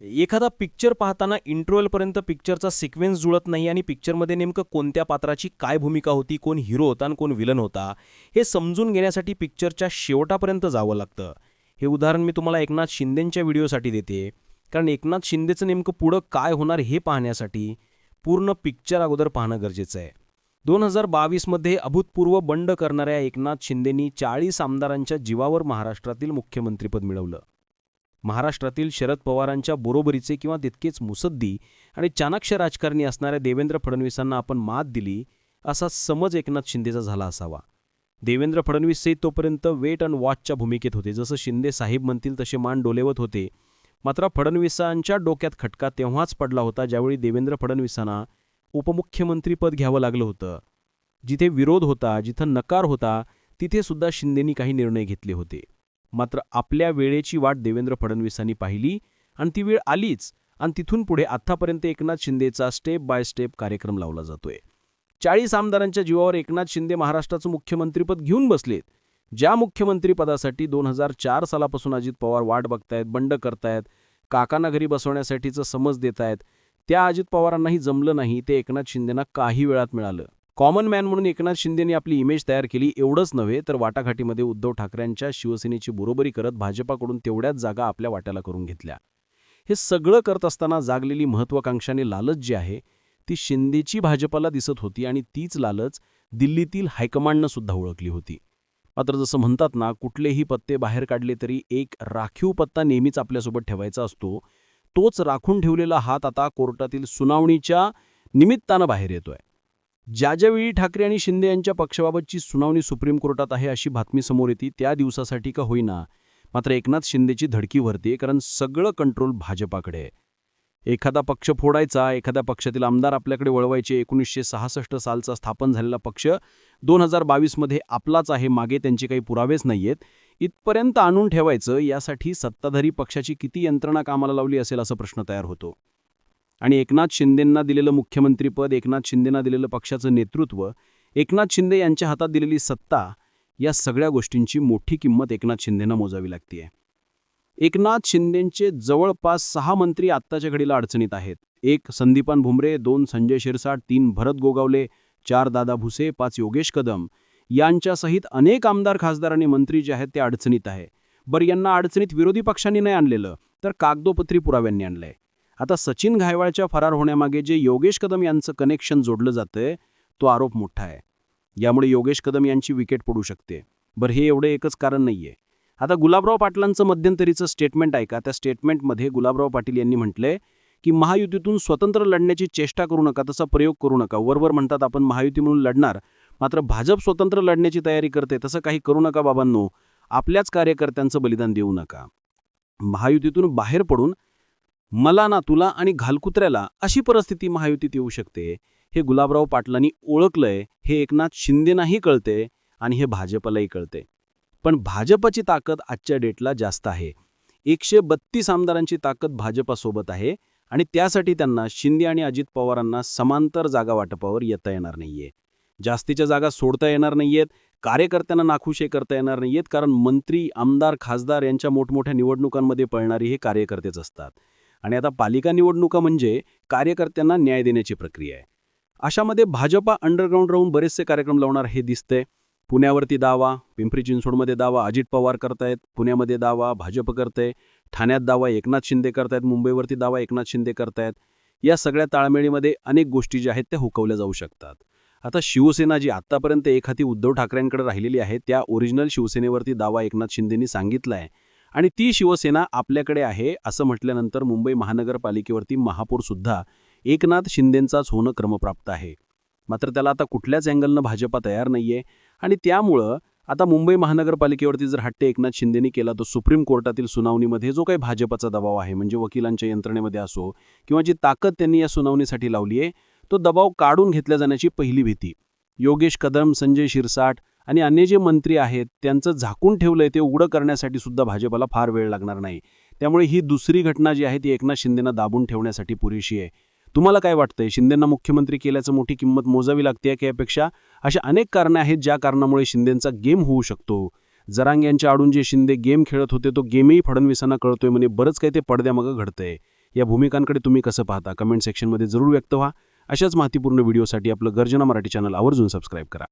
एखादा पिक्चर पाहताना इंट्रोलपर्यंत पिक्चरचा सिक्वेन्स जुळत नाही आणि पिक्चरमध्ये नेमकं कोणत्या पात्राची काय भूमिका होती कोण हिरो होता आणि कोण विलन होता हे समजून घेण्यासाठी पिक्चरच्या शेवटापर्यंत जावं लागतं. हे उदाहरण मी तुम्हाला एकनाथ शिंदेंच्या व्हिडिओसाठी देते. कारण एकनाथ शिंदेचं नेमकं पुढं काय होणार हे पाहण्यासाठी पूर्ण पिक्चर अगोदर पाहणं गरजेचं आहे. दोन हजार बावीसमध्ये अभूतपूर्व बंड करणाऱ्या एकनाथ शिंदेंनी चाळीस आमदारांच्या जीवावर महाराष्ट्रातील मुख्यमंत्रीपद मिळवलं. महाराष्ट्रातील शरद पवारांच्या बरोबरीचे किंवा तितकेच मुसद्दी आणि चाणाक्ष राजकारणी असणाऱ्या देवेंद्र फडणवीसांना आपण मात दिली असा समज एकनाथ शिंदेचा झाला असावा. देवेंद्र फडणवीसही तोपर्यंत वेट अँड वॉचच्या भूमिकेत होते. जसं शिंदे साहेब म्हणतील तसे मान डोलेवत होते. मात्र फडणवीसांच्या डोक्यात खटका तेव्हाच पडला होता ज्यावेळी देवेंद्र फडणवीसांना उपमुख्यमंत्रीपद घ्यावं लागलं होतं. जिथे विरोध होता जिथं नकार होता तिथे सुद्धा शिंदेनी काही निर्णय घेतले होते. मात्र आपल्या वेळेची वाट देवेंद्र फडणवीसांनी पाहिली आणि ती वेळ आलीच आणि तिथून पुढे आत्तापर्यंत एकनाथ शिंदेचा स्टेप बाय स्टेप कार्यक्रम लावला जातोय. चाळीस आमदारांच्या जीवावर एकनाथ शिंदे महाराष्ट्राचं मुख्यमंत्रीपद घेऊन बसलेत. ज्या मुख्यमंत्रीपदासाठी दोन हजार चार सालापासून अजित पवार वाट बघतायत बंड करतायत काकांना घरी बसवण्यासाठीचं समज देत आहेत त्या अजित पवारांनाही जमलं नाही ते एकनाथ शिंदेना काही वेळात मिळालं. कॉमन मॅन म्हणून एकनाथ शिंदेनी आपली इमेज तयार केली. एवढंच नव्हे तर वाटाघाटीमध्ये उद्धव ठाकरेंच्या शिवसेनेची बरोबरी करत भाजपाकडून तेवढ्याच जागा आपल्या वाट्याला करून घेतल्या. हे सगळं करत असताना जागलेली महत्वाकांक्षाने लालच जी आहे ती शिंदेची भाजपाला दिसत होती आणि तीच लालच दिल्लीतील हायकमांडनं सुद्धा ओळखली होती. मात्र जसं म्हणतात ना कुठलेही पत्ते बाहेर काढले तरी एक राखीव पत्ता नेहमीच आपल्यासोबत ठेवायचा असतो. तोच राखून ठेवलेला हात आता कोर्टातील सुनावणीच्या निमित्तानं बाहेर येतोय. ज्या ज्यावेळी ठाकरे आणि शिंदे यांच्या पक्षाबाबतची सुनावणी सुप्रीम कोर्टात आहे अशी बातमी समोर येते त्या दिवसासाठी का होईना. मात्र एकनाथ शिंदेची धडकी भरते कारण सगळं कंट्रोल भाजपाकडे एखादा पक्ष फोडायचा एखाद्या पक्षातील आमदार आपल्याकडे वळवायचे एकोणीसशे सहासष्ट सालचा स्थापन झालेला पक्ष दोन हजार बावीसमध्ये आपलाच आहे मागे त्यांचे काही पुरावेच नाहीयेत. इथपर्यंत आणून ठेवायचं यासाठी सत्ताधारी पक्षाची किती यंत्रणा कामाला लावली असेल असा प्रश्न तयार होतो. आणि एकनाथ शिंदेंना दिलेलं मुख्यमंत्रीपद एकनाथ शिंदेंना दिलेलं पक्षाचं नेतृत्व एकनाथ शिंदे यांच्या हातात दिलेली सत्ता या सगळ्या गोष्टींची मोठी किंमत एकनाथ शिंदेंना मोजावी लागतीये. एकनाथ शिंदेंचे जवळपास सहा मंत्री आत्ताच्या घडीला अडचणीत आहेत. एक संदीपान भुमरे दोन संजय शिरसाट तीन भरत गोगावले चार दादा भुसे पाच योगेश कदम यांच्यासहित अनेक आमदार खासदार आणि मंत्री जे आहेत ते अडचणीत आहे. बरं यांना अडचणीत विरोधी पक्षांनी नाही आणलेलं तर कागदोपत्री पुराव्यांनी आणलंय. आता सचिन घायवाळच्या फरार होण्यामागे जे योगेश कदम यांचं कनेक्शन जोडलं जातंय तो आरोप मोठा आहे. यामुळे योगेश कदम यांची विकेट पडू शकते. बरं हे एवढं एकच कारण नाहीये. आता गुलाबराव पाटलांचं मध्यंतरीचं स्टेटमेंट ऐका. त्या स्टेटमेंटमध्ये गुलाबराव पाटील यांनी म्हटलंय की महायुतीतून स्वतंत्र लढण्याची चेष्टा करू नका तसा प्रयोग करू नका. वरवर म्हणतात आपण महायुती म्हणून लढणार मात्र भाजप स्वतंत्र लढण्याची तयारी करते तसं काही करू नका बाबांनो. आपल्याच कार्यकर्त्यांचं बलिदान देऊ नका. महायुतीतून बाहेर पडून मला ना तुला आणि घालकुत्र्याला अशी परिस्थिती महायुतीत येऊ शकते. हे गुलाबराव पाटलांनी ओळखलंय हे एकनाथ शिंदेनाही कळते आणि हे भाजपलाही कळते. पण भाजपची ताकद आजच्या डेटला जास्त आहे. एकशे बत्तीस आमदारांची ताकद भाजपासोबत आहे आणि त्यासाठी त्यांना शिंदे आणि अजित पवारांना समांतर जागा वाटपावर येता येणार नाहीये. जास्तीच्या जागा सोडता येणार नाहीयेत कार्यकर्त्यांना नाखुशे करता येणार नाहीयेत कारण मंत्री आमदार खासदार यांच्या मोठमोठ्या निवडणुकांमध्ये पळणारी हे कार्यकर्तेच असतात. आणि आता पालिका निवडणुका म्हणजे कार्यकर्त्यांना न्याय देण्याची प्रक्रिया आहे. अशामध्ये भाजपा अंडरग्राऊंड राहून बरेचसे कार्यक्रम लावणार हे दिसतंय. पुण्यावरती दावा पिंपरी चिंचवडमध्ये दावा अजित पवार करतायत पुण्यामध्ये दावा भाजप करतंय ठाण्यात दावा एकनाथ शिंदे करतायत मुंबईवरती दावा एकनाथ शिंदे करतायत. या सगळ्या ताळमेळीमध्ये अनेक गोष्टी ज्या आहेत त्या हुकवल्या जाऊ शकतात. आता शिवसेना जी आत्तापर्यंत एक हाती उद्धव ठाकरेंकडे राहिलेली आहे त्या ओरिजिनल शिवसेनेवरती दावा एकनाथ शिंदेनी आहे आणि ती शिवसेना आपल्याकडे आहे असं म्हटल्यानंतर मुंबई महानगरपालिकेवरती महापौरसुद्धा एकनाथ शिंदेंचाच होणं क्रमप्राप्त आहे. मात्र त्याला आता कुठल्याच अँगलनं भाजपा तयार नाहीये आणि त्यामुळं आता मुंबई महानगरपालिकेवरती जर हट्टे एकनाथ शिंदेनी केला तर सुप्रीम कोर्टातील सुनावणीमध्ये जो काही भाजपाचा दबाव आहे म्हणजे वकिलांच्या यंत्रणेमध्ये असो किंवा जी ताकद त्यांनी या सुनावणीसाठी लावली आहे तो दबाव काढून घेतल्या जाण्याची पहिली भीती. योगेश कदम संजय शिरसाट आणि अन्य जे मंत्री आहेत त्यांचं झाकून ठेवलं आहे ते उघडं करण्यासाठी सुद्धा भाजपाला फार वेळ लागणार नाही. त्यामुळे ही दुसरी घटना जी आहे ती एकनाथ शिंदेना दाबून ठेवण्यासाठी पुरेशी आहे. तुम्हाला काय वाटतंय? शिंदेंना मुख्यमंत्री केल्याचं मोठी किंमत मोजावी लागते की यापेक्षा अशा अनेक कारणं आहेत ज्या कारणामुळे शिंदेंचा गेम होऊ शकतो? जरांग यांच्या आडून जे शिंदे गेम खेळत होते तो गेमही फडणवीसांना कळतोय म्हणे बरंच काही ते पडद्यामागं घडतंय. या भूमिकांकडे तुम्ही कसं पाहता? कमेंट सेक्शनमध्ये जरूर व्यक्त व्हा. अशाच माहितीपूर्ण व्हिडिओसाठी आपलं गर्जना मराठी चॅनल आवर्जून सबस्क्राईब करा.